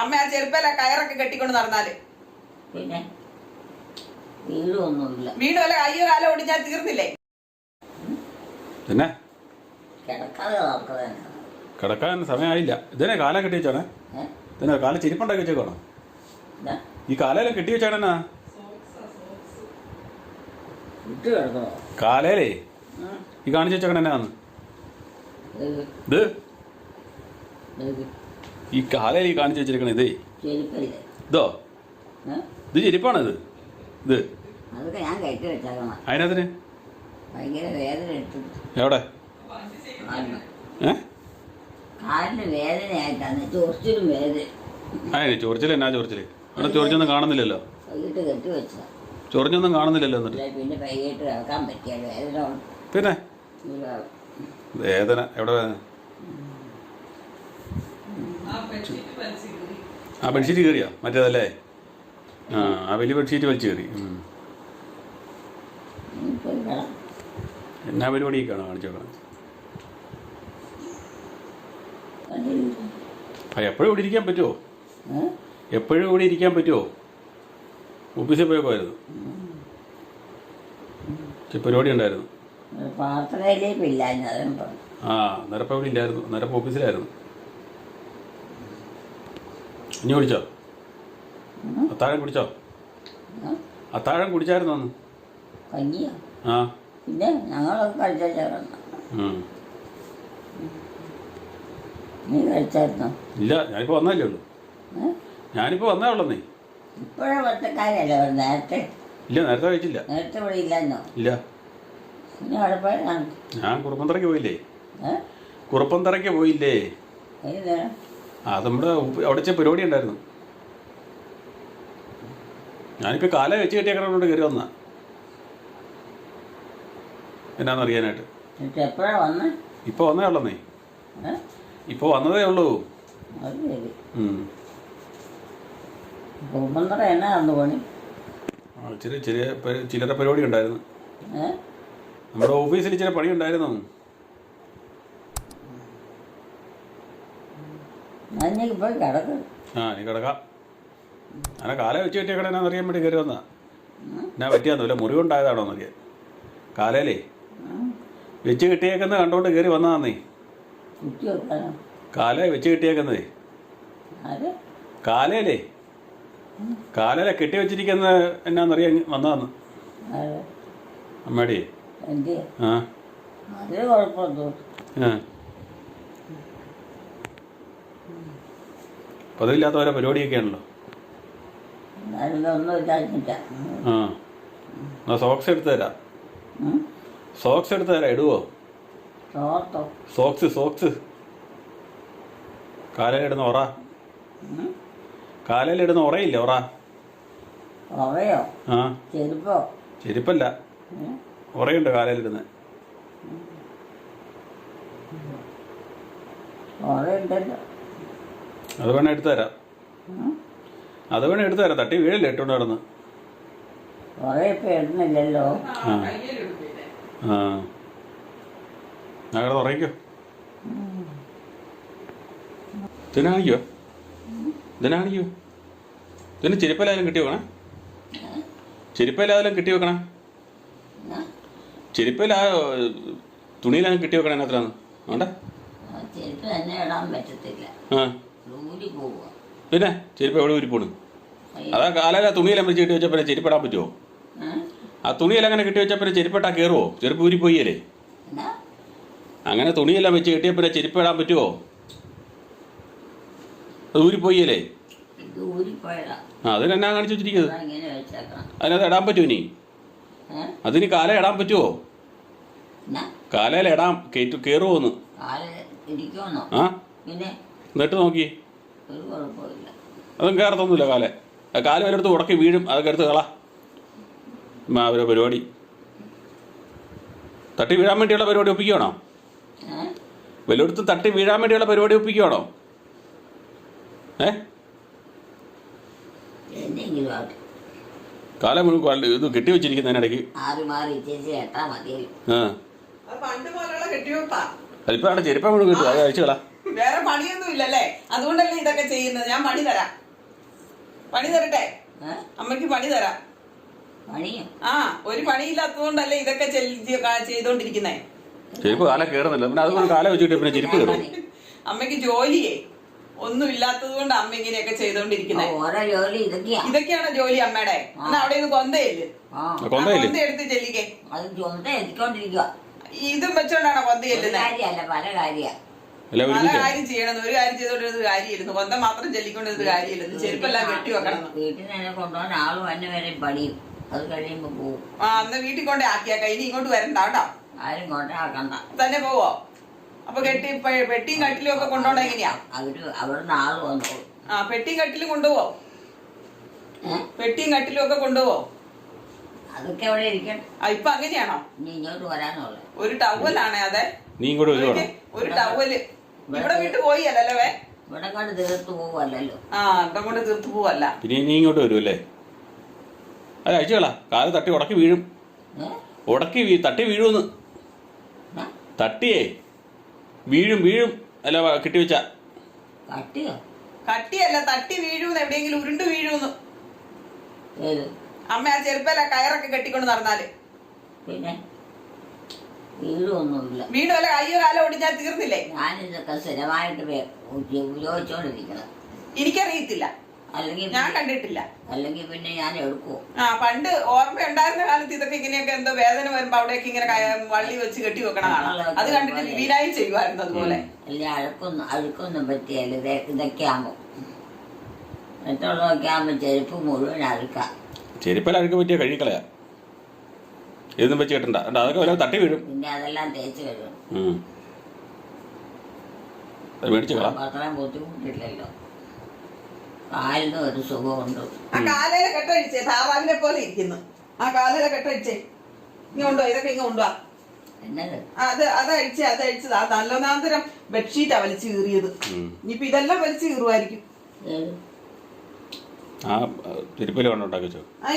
അമ്മ ആ ചെരുപ്പല്ല കയറൊക്കെ കെട്ടിക്കൊണ്ട് നടന്നാൽ. പിന്നെ? വീടൊന്നുമില്ല. വീണ്ടും വല്ല കയ്യോ കാലോ ഒടിഞ്ഞാൽ തീർന്നില്ലേ? പിന്നെ? കിടക്കാതെ കിടക്കാൻ സമയമായില്ല. ഇതിനെ കാലം കെട്ടി വെച്ചാണേ. ഇതിനെ കാലം ചിരിപ്പുണ്ടാക്കി വെച്ചേക്കണോ? ഈ കാലയിലും കെട്ടി വെച്ചാണെന്നാ കാലേലേ? കാലയിലേ ഈ കാണിച്ചു വെച്ചേക്കണ എന്നാന്ന്? ഇത് ഇത്? ഇത് ഈ കാലയിൽ ഈ കാണിച്ചു വെച്ചിരിക്കണ ഇതേ? ഇതോ? ഇത് ചെരിപ്പാണ് ഇത്. ഇത് അതിനകത്തിന്? എവിടെ? അതിന് ചോറിച്ചില്ല എന്നാ ചോറിച്ചിൽ? അവിടെ ചൊറിച്ചൊന്നും കാണുന്നില്ലല്ലോ. ചൊറിഞ്ഞൊന്നും കാണുന്നില്ലല്ലോ എന്നിട്ട്. പിന്നെ വേദന. എവിടെ വേദന? ആ ബെഡ്ഷീറ്റ് കയറിയോ മറ്റേതല്ലേ? ആ ആ വലിയ ബെഡ്ഷീറ്റ് വലിച്ചു കയറി എന്നാ പരിപാടിയൊക്കെയാണ് കാണിച്ചേക്കണം കണ്ടില്ല. ആ എപ്പോഴും ഇവിടെ ഇരിക്കാൻ പറ്റുമോ? എപ്പോഴും ഇവിടെ ഇരിക്കാൻ പറ്റുമോ ഓഫീസിൽ പോയപ്പോയിരുന്നു പരിപാടി ഉണ്ടായിരുന്നു. ആ നിരപ്പ് ഇവിടെ ഇല്ലായിരുന്നു. നിരപ്പ് ഓഫീസിലായിരുന്നു. ഇനി കുടിച്ചോ? അത്താഴം കുടിച്ചോ? അത്താഴം കുടിച്ചായിരുന്നു അന്ന്? കഞ്ഞിയോ ആ. പിന്നെ ഞങ്ങളൊക്കെ കഴിച്ചായിരുന്നു. നീ കഴിച്ചായിരുന്നോ? ഇല്ല ഞാനിപ്പോ വന്നല്ലേ ഉള്ളൂ. ഞാനിപ്പോ വന്നേ നീ ഇപ്പോഴേ പച്ചക്കാരല്ലേ നേരത്തെ? ഇല്ല നേരത്തെ കഴിച്ചില്ല. നേരത്തെ ഇവിടെ ഇല്ലെന്നോ ഇല്ല. ഞാൻ കുറുപ്പന്തറയ്ക്ക് പോയില്ലേ? കുറുപ്പന്തറയ്ക്ക് പോയില്ലേ? അത് നമ്മുടെ അവിടെ വെച്ച പരിപാടി ഉണ്ടായിരുന്നു. ഞാനിപ്പോൾ കാല വെച്ച് കെട്ടിയേക്കണോണ്ട് കയറി വന്ന. എന്നാന്ന് അറിയാനായിട്ട്. ഇപ്പൊ വന്നേ? ഉള്ളന്നേ. ഇപ്പൊ വന്നതേ ഉള്ളൂ. ചെറിയ ചെറിയ ചില്ലറ പരിപാടി ഉണ്ടായിരുന്നു. നമ്മുടെ ഓഫീസിൽ ഇച്ചിരി പണി ഉണ്ടായിരുന്നു കിടക്കും. ആ നീ കിടക്കാം. അങ്ങനെ കാല വെച്ച് കെട്ടിയേക്കണ എന്നാന്ന് അറിയാൻ വേണ്ടി കയറി വന്നാ എന്നാ പറ്റിയാന്ന് വല്ല മുറിവുണ്ടായതാണോ എന്നറിയാൻ കാലയിലേ വെച്ച് കിട്ടിയേക്കുന്ന കണ്ടോണ്ട് കയറി വന്നതാന്നേ. കാല വെച്ച് കിട്ടിയേക്കുന്നതേ കാലയിലേ കാലയിലെ കെട്ടി വെച്ചിരിക്കുന്ന എന്നാന്നറിയാൻ വന്നതാന്ന്. എന്ത് ആ. ആ. പതിവില്ലാത്ത ഓരോ പരിപാടിയൊക്കെയാണല്ലോ ആ. എന്നാ സോക്സ് എടുത്ത് തരാം സോക്സ് എടുത്ത് തരാം ഇടുവോ സോക്സ് സോക്സ് കാലയിലിടുന്ന ഒറ കാലയിലിടുന്ന ഉറയില്ലേ ഒറ കുറയോ ആ. ചെരുപ്പോ? ചെരുപ്പല്ല. ഏ? ഉറയുണ്ട് കാലയിലിടുന്നത് കുറയുണ്ടല്ലോ അത് വേണേ എടുത്തു തരാം. അത് വേണേ എടുത്തു തരാം. തട്ടി വീഴല്ലേ ഇട്ടുകൊണ്ട് നടന്ന്? കുറെ ഇപ്പൊ ഇടുന്നില്ലല്ലോ. ആ. ആ. ഞാൻ കിടന്ന് ഉറങ്ങിക്കോ. ഇതിനാണിക്കോ ഇതിനാണിക്കോ ഇതിന് ചെരുപ്പലായാലും കിട്ടി വെക്കണേ? ചെരുപ്പലായാലും കിട്ടി വെക്കണേ? എന്നാ? ചെരുപ്പല തുണിയിലായാലും കിട്ടി വെക്കണേ അതിനകത്തിലാണ് വേണ്ട. ചെരുപ്പ് തന്നെ ഇടാൻ പറ്റത്തില്ല. ആ. പിന്നെ ചെരുപ്പ് എവിടെ ഉരുപ്പോണ് പോണ് അതാ കാലയില തുണിയെല്ലാം വെച്ച് കെട്ടി പിന്നെ ചെരുപ്പിടാൻ പറ്റുമോ ആ തുണിയെല്ലാം അങ്ങനെ കെട്ടി പിന്നെ ചെരുപ്പിട്ടാ കയറുമോ ചെരുപ്പ് ഊരി പോയല്ലേ എന്നാ? അങ്ങനെ തുണിയെല്ലാം വെച്ച് കെട്ടിയപ്പോൾ ചെരുപ്പ് ഇടാൻ പറ്റുമോ അത് ഊരിപ്പോയില്ലേ? ഇത് എന്നാ കാണിച്ചു വെച്ചിരിക്കുന്നത്? അതിനകത്ത് ഇടാൻ പറ്റുമോ ഇനി? അതിന് കാല ഇടാൻ പറ്റുമോ കാലയിൽ ഇടാം കയറുമോ കാൽ ആ? പിന്നെ? എന്നിട്ട് നോക്കി ഒരു കുഴപ്പമില്ല അതും കയറത്തൊന്നുമില്ല കാലേ. ആ കാൽ വല്ലയിടത്ത് ഉടക്കി വീഴും അതൊക്കെ എടുത്ത് കള. അവരെ ഒരു പരിപാടി. തട്ടി വീഴാൻ വേണ്ടിയുള്ള പരിപാടി ഒപ്പിക്കുകയാണോ വലിയടുത്ത് വല്ലയിടത്ത് തട്ടി വീഴാൻ വേണ്ടിയുള്ള പരിപാടി ഒപ്പിക്കുകയാണോ ഏ? കാലം മുഴുവൻ ഇത് കെട്ടി വെച്ചിരിക്കുന്നതിനിടയ്ക്ക് അതിപ്പോ അവിടെ ചെരുപ്പം മുഴുവൻ കിട്ടും അത് അയച്ചു കളാ. വേറെ പണിയൊന്നും ഇല്ലല്ലേ അതുകൊണ്ടല്ലേ ഇതൊക്കെ ചെയ്യുന്നത്. ഞാൻ പണി തരാം. പണി തരട്ടെ? അമ്മയ്ക്ക് പണി തരാം. പണിയോ? ആ ഒരു പണിയില്ലാത്തതുകൊണ്ടല്ലേ ഇതൊക്കെ ചെയ്തോണ്ടിരിക്കുന്നേ ചെരുപ്പ് കാല കയറുന്നില്ല പിന്നെ അതുകൊണ്ട് കാല വെച്ചിട്ട് പിന്നെ ചെരുപ്പ് കയറും അമ്മയ്ക്ക് ജോലിയേ. ഒന്നും ഇല്ലാത്തത് കൊണ്ട് അമ്മ ഇങ്ങനെയൊക്കെ ആ, ചെയ്തോണ്ടിരിക്കുന്നേ ഓരോ ജോലി ഇതൊക്കെയാ? ഇതൊക്കെയാണ് ജോലി അമ്മയുടെ? എന്നാ അവിടെ നിന്ന് കൊന്തയില്ല? കൊന്തയില്ലേ? കൊന്ത എടുത്ത് ചെല്ലിക്കേ. അത് ചുമത എത്തിക്കൊണ്ടിരിക്കുക ഇതും വെച്ചോണ്ടാണോ കൊന്ത ഒരു ചെല്ലുന്നത് കാര്യമല്ല പല കാര്യ അല്ല പല ഒരുമിച്ച് കാര്യം ചെയ്യണം. ഒരു കാര്യം ചെയ്തോണ്ടിരുന്നത് കാര്യമില്ലെന്ന് കൊന്ത മാത്രം ചെല്ലിക്കൊണ്ടിരുന്നത് കാര്യമില്ലെന്ന് ചെരുപ്പെല്ലാം കെട്ടി വെക്കണം. വീട്ടിൽ തന്നെ കൊണ്ടുപോകാൻ ആൾ വന്ന് വരെ പണിയും. അത് കഴിയുമ്പോ പോവും. ആ അന്ന് വീട്ടിൽ കൊണ്ടേ ആക്കിയാക്ക. ഇനി ഇങ്ങോട്ട് വരണ്ട കേട്ടോ. ആരും കൊണ്ടാക്കണ്ട. തന്നെ പോവോ? അപ്പൊ കെട്ടി പെട്ടിയും കട്ടിലും ഒക്കെ കൊണ്ടോണ്ട എങ്ങനെയാ? അവർ അവിടുന്ന് ആൾ വന്നോളൂ. ആ പെട്ടിയും കട്ടിലും കൊണ്ടുപോവോ? പെട്ടിയും കട്ടിലും ഒക്കെ കൊണ്ടുപോവോ? അതൊക്കെ അവിടെ ഇരിക്കട്ടെ ആ ഇപ്പൊ അങ്ങനെയാണോ? ഇനി ഇങ്ങോട്ട് വരാനുള്ളത് ഒരു ടവലാണേ അതെ. നീ ഇങ്ങോട്ട് ഒരു ടവൽ ഇവിടെ വിട്ട് പോയി അല്ലല്ലോ വേ? ഇവിടെ കണ്ട് തീർത്ത് പോവല്ലോ ആ ഇവിടെ കൊണ്ട് തീർത്തു പോവല്ല പിന്നെ നീ ഇങ്ങോട്ട് വരുമല്ലേ അല്ല അയച്ചുകളാ കാൽ തട്ടി ഉടക്കി വീഴും. ഉടക്കി വീ തട്ടി വീഴുമെന്ന്? തട്ടിയേ. വീഴും വീഴും. അല്ല കിട്ടി വെച്ച. കട്ടിയോ കട്ടിയല്ല തട്ടി വീഴൂന്ന് എവിടെയെങ്കിലും ഉരുണ്ട് വീഴൂന്ന് ഏത്? അമ്മ ആ ചെരുപ്പല്ല കയറൊക്കെ കെട്ടിക്കൊണ്ട് നടന്നാൽ. പിന്നെ? വീടൊന്നുമില്ല വീട് വല്ല കയ്യോ കാലോ ഒടിഞ്ഞാൽ തീർന്നില്ലേ? ഞാനിതൊക്കെ സ്ഥിരമായിട്ട് ഉപയോഗിച്ചോണ്ടിരിക്കണം. എനിക്കറിയത്തില്ല. അല്ലെങ്കിൽ ഞാൻ കണ്ടിട്ടില്ല. അല്ലെങ്കിൽ പിന്നെ ഞാൻ എടുക്കുവോ? ആ പണ്ട് ഓർമ്മ ഉണ്ടായിരുന്ന കാലത്ത് ഇതൊക്കെ ഇങ്ങനെയൊക്കെ എന്തോ വേദന വരുമ്പോ അവിടെയൊക്കെ ഇങ്ങനെ വള്ളി വെച്ച് കെട്ടി വെക്കണം കാണാം. അത് കണ്ടിട്ട് വീരായി ചെയ്യുമായിരുന്നു അതുപോലെ. അല്ലെ അഴുക്കൊന്നും അഴുക്കൊന്നും പറ്റിയല്ല ഇത് ഇതൊക്കെ ആകുമ്പോ. മറ്റുള്ളതൊക്കെ ആകുമ്പോ ചെരുപ്പ് മുഴുവൻ അഴുക്കാം. ചെരുപ്പല അഴുക്ക് പറ്റിയ കഴുകിക്കളയാ. ഇതൊന്നും വെച്ച് കെട്ടണ്ട. അതൊക്കെ വല്ല തട്ടി വീഴും. പിന്നെ അതെല്ലാം തേച്ച് കഴുകും. ഉം. അത് മേടിച്ച് കളാം. അത്രയും ബുദ്ധിമുട്ടില്ലല്ലോ കാലിന് ഒരു സുഖമുണ്ട്. ആ കാലയില കെട്ടഴിച്ചേ താറാവിനെ പോലെ ഇരിക്കുന്നു. ആ കാലയില കെട്ടഴിച്ചേ ഇങ്ങ കൊണ്ടുവാ. ഇതൊക്കെ ഇങ്ങ കൊണ്ടുവാ. എന്നത് ആ, അത് അത് അഴിച്ചേ അത് അഴിച്ചത് ആ നല്ലൊന്നാന്തരം ബെഡ്ഷീറ്റാ വലിച്ചു കീറിയത്. ഉം. ഇനിയിപ്പൊ ഇതെല്ലാം വലിച്ചു കീറുമായിരിക്കും ഏത്? ആ ചെരുപ്പല കൊണ്ടുണ്ടാക്കി വെച്ചോ. ആ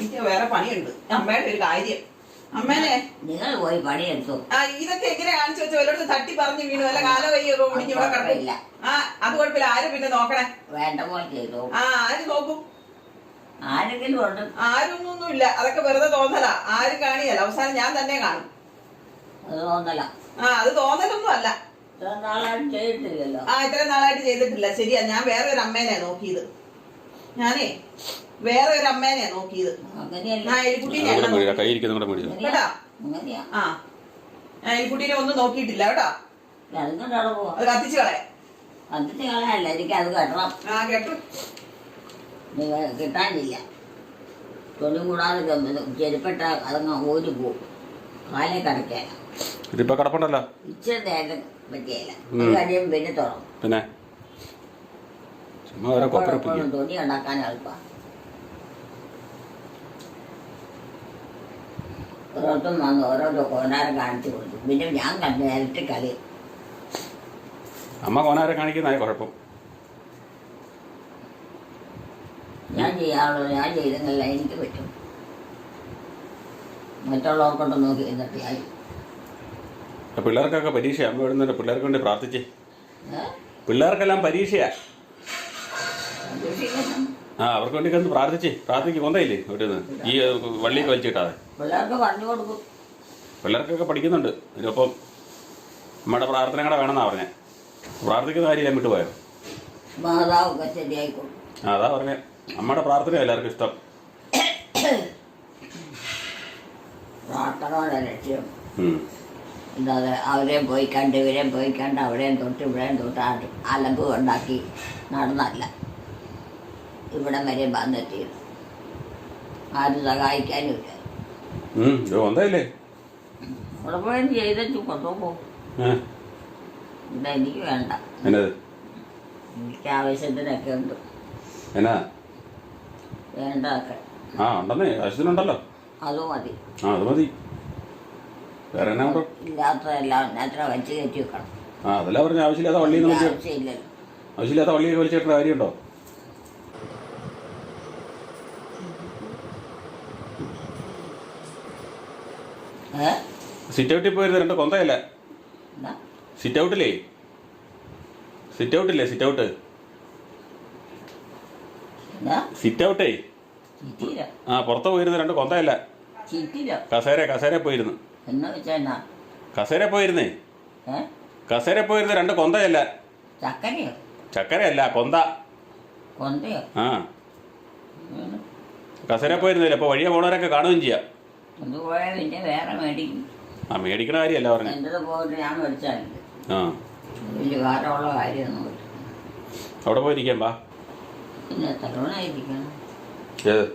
എനിക്ക് വേറെ പണിയുണ്ട്. അമ്മയുടെ ഒരു കാര്യം. അമ്മേനെ നിങ്ങൾ പോയി പണിയെടുത്തു. ആ ഇതൊക്കെ എങ്ങനെ കാണിച്ചു വെച്ചോ? വല്ലയിടത്ത് തട്ടി പറഞ്ഞു വീണു. അല്ല കാലോ കയ്യോ ഒടിഞ്ഞ് ഇവിടെ. ആ അത് കുഴപ്പമില്ല. ആരും പിന്നെ നോക്കണേ? വേണ്ട പോലെ ചെയ്തു. ആ ആര് നോക്കും? ആരെങ്കിലും ഉണ്ട്. ആരും ഇല്ല അതൊക്കെ വെറുതെ തോന്നലാ. ആരും കാണിയല്ല. അവസാനം ഞാൻ തന്നെ കാണും. അത് തോന്നല. ആ അത് തോന്നലൊന്നും അല്ല. ഇത്ര നാളായിട്ട് ചെയ്തിട്ടില്ലല്ലോ. ആ ഇത്രയും നാളായിട്ട് ചെയ്തിട്ടില്ല. ശരിയാ. ഞാൻ വേറെ ഒരു അമ്മേനെ നോക്കിയത്. ഞാനേ വേറെ ഒരു അമ്മേനെയാ നോക്കിയത്. അങ്ങനെയല്ല. ആ എലിക്കുട്ടീനെ അതുകൂടെ അല്ല മേടിച്ച നോക്കിയത്. കൈ ഇരിക്കുന്ന കൂടെ മേടിച്ചോ കേട്ടാ? ആ. ഞാൻ എലിക്കുട്ടീനെ ഒന്നും നോക്കിയിട്ടില്ല കേട്ടോ? അത് കത്തിച്ചു കളയാ. കത്തിച്ച് കളയല്ല എനിക്ക് അത് കെട്ടണം. ആ കേട്ടു. നിങ്ങൾ കിട്ടാനില്ല. തൊലി കൂടാതെ ഗം- ചെരുപ്പിട്ട അതങ്ങ് ഊരി പോകും. കാലേ കടക്കാല. ഇതിപ്പോ കിടപ്പുണ്ടല്ലോ. ഇച്ചിരി നേരം പറ്റിയല്ല കഴിയുമ്പോൾ പിന്നെ തുറക്കും. പിന്നെ? ചുമ്മാ ഓരോ തുണി ഉണ്ടാക്കാൻ എളുപ്പമാണ് ഓരോരുത്തരും വന്ന് ഓരോരോ കോനാരം കാണിച്ചു കൊടുത്തു പിന്നെ ഞാൻ കണ്ടു നേരിട്ട് കളി അമ്മ കോനാരെ കാണിക്കുന്നതായ കുഴപ്പം ഞാൻ ചെയ്യാറുള്ളൂ ഞാൻ ചെയ്തെന്നല്ല എനിക്ക് പറ്റും മറ്റുള്ളവർക്കൊണ്ട് നോക്കി എന്നിട്ട് ആയി ഇപ്പൊ പിള്ളേർക്കൊക്കെ പരീക്ഷ അമ്മ ഇവിടുന്ന് പിള്ളേർക്ക് വേണ്ടി പ്രാർത്ഥിച്ചേ? പിള്ളേർക്കെല്ലാം പരീക്ഷയാ. ആ അവർക്ക് വേണ്ടി കണ്ട് പ്രാർത്ഥിച്ചേ. പ്രാർത്ഥിക്ക് കൊന്തയില്ലേ ഇവിടുന്ന്? ഈ വള്ളി വള്ളിയൊക്കെ വലിച്ചിട്ടാതെ. പിള്ളേർക്കൊക്കെ പഠിക്കുന്നുണ്ട്. ഇതിനൊപ്പം നമ്മുടെ പ്രാർത്ഥന കൂടെ വേണമെന്നാ പറഞ്ഞേ. പ്രാർത്ഥിക്കുന്ന കാര്യം ഞാൻ വിട്ടുപോയോ ആ അതാ പറഞ്ഞേ. നമ്മുടെ പ്രാർത്ഥന എല്ലാവർക്കും ഇഷ്ടം. പ്രാർത്ഥനയുടെ ലക്ഷ്യം. ഉം. അല്ലാതെ അവരെയും പോയി കണ്ട് ഇവരെയും പോയി കണ്ട് അവിടെയും തൊട്ട് ഇവിടെയും തൊട്ട് അലമ്പ് ഉണ്ടാക്കി നടന്നല്ല ഇവിടം വരെ വന്നെത്തിയത്. ആരും സഹായിക്കാനുമില്ല. ഉം, ഇത് കൊന്തയില്ലേ? അവിടെ പോയും ചെയ്തു കൊണ്ടുപോകും. ഇവിടെ എനിക്ക് വേണ്ട. എനിക്ക് ആവശ്യത്തിനൊക്കെ ഉണ്ട്. എന്നാ? വേണ്ടതൊക്കെ. ആ ഉണ്ടെന്നേ. ആവശ്യത്തിനുണ്ടല്ലോ. അത് മതി. ആ അത് മതി. വേറെ എന്നാ ഉണ്ടോ? ഇല്ലാത്തതെല്ലാം എത്ര വെച്ച് കയറ്റി വെക്കണം. ആ അതല്ല പറഞ്ഞ ആവശ്യമില്ലാത്ത വള്ളിയിൽ നിന്ന് ആവശ്യമില്ലല്ലോ. ആവശ്യമില്ലാത്ത കാര്യമുണ്ടോ? സിറ്റ് ഔട്ടിൽ പോയിരുന്ന രണ്ട് കൊന്തയല്ല. സിറ്റ് ഔട്ടിലേ സിറ്റ് ഔട്ടില്ലേ സിറ്റ് ഔട്ട് സിറ്റ് ഔട്ടേ ആ പുറത്ത് പോയിരുന്ന രണ്ട് കൊന്തയല്ല. കസേര കസേര പോയിരുന്നു. കസേര പോയിരുന്നേ? കസേര പോയിരുന്ന രണ്ട് കൊന്തയല്ല. ചക്കരയോ? ചക്കരയല്ല കൊന്ത. കൊന്തയോ? ആ. കസേര പോയിരുന്നില്ല അപ്പൊ വഴിയെ പോണവരൊക്കെ കാണുകയും ചെയ്യാം. ഇത് പോയാൽ പിന്നെ വേറെ മേടിക്കും. ആ മേടിക്കണ കാര്യമല്ല പറഞ്ഞു. പോയിട്ട് ഞാൻ മേടിച്ചാലില്ല ആ. വലിയ ഭാരമുള്ള കാര്യമൊന്നുമില്ല അവിടെ പോയിരിക്കാം ബാ പിന്നെ എത്ര മണിയായിരിക്കണം ഏത്?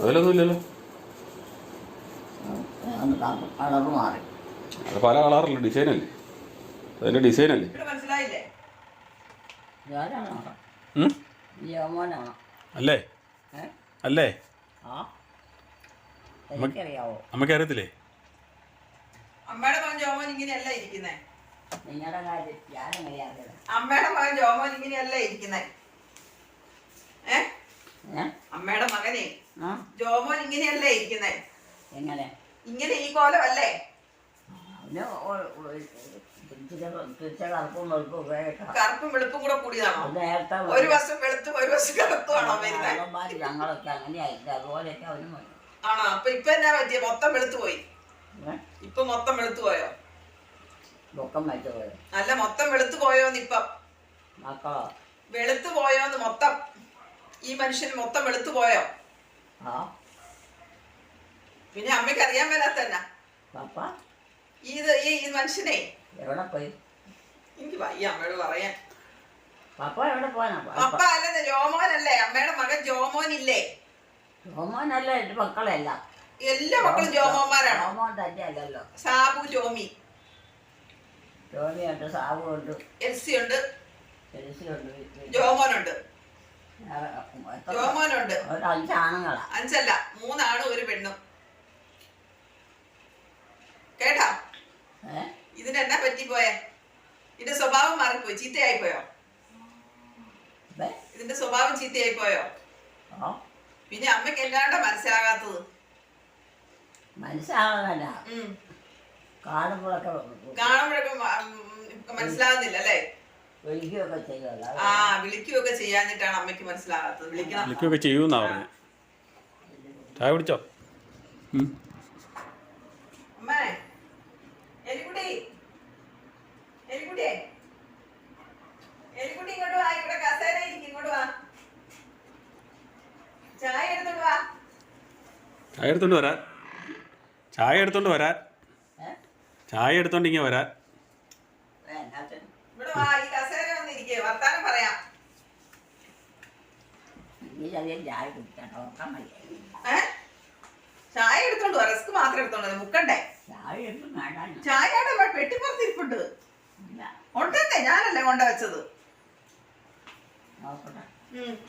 അതിലൊന്നും ഇല്ലല്ലോ. കളറ് മാറി. അത് പല കളറില്ല ഡിസൈനല്ലേ? അതിന്റെ ഡിസൈനല്ലേ? മനസ്സിലായില്ലേ? ഞാനാണോ അല്ലേ? അല്ലേ? ആ. എനിക്കറിയാവോ? അമ്മയ്ക്ക് അറിയത്തില്ലേ അമ്മയുടെ മകൻ ജോമോൻ ഇങ്ങനെയല്ല ഇരിക്കുന്നേ. നിങ്ങളുടെ കാര്യം അറിയാം അമ്മയുടെ മകൻ ജോമോൻ ഇങ്ങനെയല്ല ഇരിക്കുന്നേ. ഏ? അമ്മയുടെ മകനെ ജോമോൻ ഇങ്ങനെയല്ല ഇരിക്കുന്നേ. എങ്ങനെ? ഇങ്ങനെ ഈ കോലമല്ലേ? കറുപ്പും വെളുപ്പും കൂടെ കൂടിയതാണോ? നേരത്തെ ഒരു വർഷം വെളുത്തും ഒരു വർഷം കറുത്തുമാണോ ഞങ്ങളൊക്കെ അങ്ങനെയായിട്ട് അതുപോലെയൊക്കെ അവനും. ആണോ? അപ്പൊ ഇപ്പൊ എന്നാ പറ്റിയ? മൊത്തം വെളുത്തു പോയി. ഇപ്പൊ മൊത്തം വെളുത്തു പോയോ? ദുഃഖം വെച്ച് പോയോ? അല്ല മൊത്തം വെളുത്തു പോയോന്ന് ഇപ്പം. വെളുത്തു പോയോന്ന് മൊത്തം. ഈ മനുഷ്യന് മൊത്തം വെളുത്തു പോയോ? പിന്നെ അമ്മയ്ക്ക് അറിയാൻ മേലാത്ത തന്നെ ഇത് ഈ ഈ മനുഷ്യനെ? എവിടെ പോയി? എനിക്ക് വയ്യ അമ്മയോട് പറയാൻ. പപ്പ എവിടെ പോകാനാ അപ്പ അല്ലെന്ന് ജോമോനല്ലേ? അമ്മയുടെ മകൻ ജോമോൻ ഇല്ലേ ജോമോനല്ല എന്റെ മക്കളല്ല. എല്ലാ മക്കളും ജോമോന്മാരാണോ. ജോമോൻ തന്നെ അല്ലല്ലോ സാബു ജോമി. ജോലിയുണ്ട് ഉണ്ട് എൽസി ഉണ്ട് എലിസിയുണ്ട് ജോമോനുണ്ട്. ജോമോനുണ്ട്. ഒരു അഞ്ചാണുങ്ങളാ അഞ്ചല്ല മൂന്നാണ് ഒരു പെണ്ണും. കേട്ടാ? ഇതിനെന്നാ പറ്റിപ്പോയെ ഇതിന്റെ സ്വഭാവം മാറിപ്പോയി. ചീത്തയായി പോയോ ഇതേ? ഇതിന്റെ സ്വഭാവം ചീത്തയായി പോയോ പിന്നെ അമ്മയ്ക്ക് എല്ലാണ്ട് മനസ്സിലാകാത്തത്? മനസ്സിലാകാനല്ല. കാണുമ്പോഴൊക്കെ കാണുമ്പോഴൊക്കെ മനസ്സിലാകുന്നില്ല അല്ലേ? ആ വിളിക്കുകയൊക്കെ ചെയ്യാഞ്ഞിട്ടാണ് അമ്മയ്ക്ക് മനസ്സിലാകാത്തത്. വിളിക്കണം. വിളിക്കുകയൊക്കെ ചെയ്യൂന്നാ പറഞ്ഞു. ചായ കുടിച്ചോ. അമ്മേ എലിക്കുട്ടി. എലിക്കുട്ടിയെ എലിക്കുട്ടി ഇങ്ങോട്ട് വാ ഇവിടെ കസേര ഇരിക്കും ഇങ്ങോട്ട് വാ ചായ എടുത്തോണ്ട് വാ ചായ എടുത്തോണ്ട് വരാ ചായ എടുത്തോണ്ട് വരാ ചായ എടുത്തോണ്ട് ഇങ്ങനെ വരാ എന്നാത്തിന് ഇവിടെ വാ ഈ കസേര വന്ന് വർത്താനം പറയാം. ഈ ചായ ചായ എടുത്തോണ്ട് റിസ്ക് മാത്രം എടുത്തോണ്ട് മുക്കണ്ടേ? ചായ വേണ്ടാൻ ചായയുടെ ഇല്ല. ഉണ്ടെന്നേ ഞാനല്ലേ കൊണ്ടുവച്ചത്.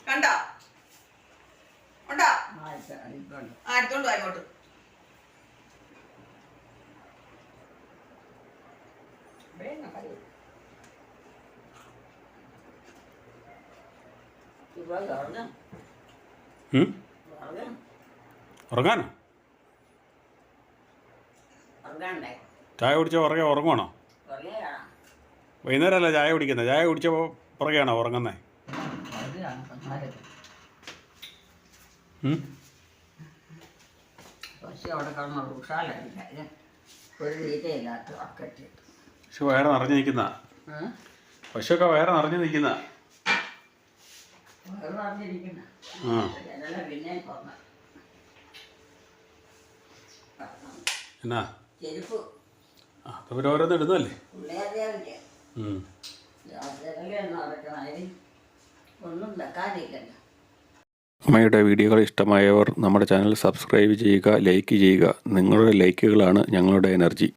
കണ്ടാ? ഉണ്ടാ? ആ ഇപ്പോണ്ട് ആ എടുത്തോണ്ട് വാ ഇങ്ങോട്ട്. ഇപ്പോൾ ഉറങ്ങും ഉം? ഉറങ്ങും ഉറങ്ങാനോ? ചായ കുടിച്ച പുറകെ ഉറങ്ങുവാണോ? വൈകുന്നേരമല്ല ചായ കുടിക്കുന്നത് ചായ കുടിച്ച പുറകെയാണോ ഉറങ്ങുന്നത് പക്ഷെ അവിടെ കിടന്ന് ഒരു പക്ഷെ വയറ് നിറഞ്ഞു നിൽക്കുന്ന. പശുവൊക്കെ വയറ് നിറഞ്ഞു നിൽക്കുന്ന. വയറ് നിറഞ്ഞിരിക്കുന്ന എന്നാ? ചെരുപ്പ്. ഓരോന്ന് ഇടുന്നല്ലേ ഒന്നും വെക്കാതിരിക്കണ്ട. അമ്മയുടെ വീഡിയോകൾ ഇഷ്ടമായവർ നമ്മുടെ ചാനൽ സബ്സ്ക്രൈബ് ചെയ്യുക ലൈക്ക് ചെയ്യുക. നിങ്ങളുടെ ലൈക്കുകളാണ് ഞങ്ങളുടെ എനർജി.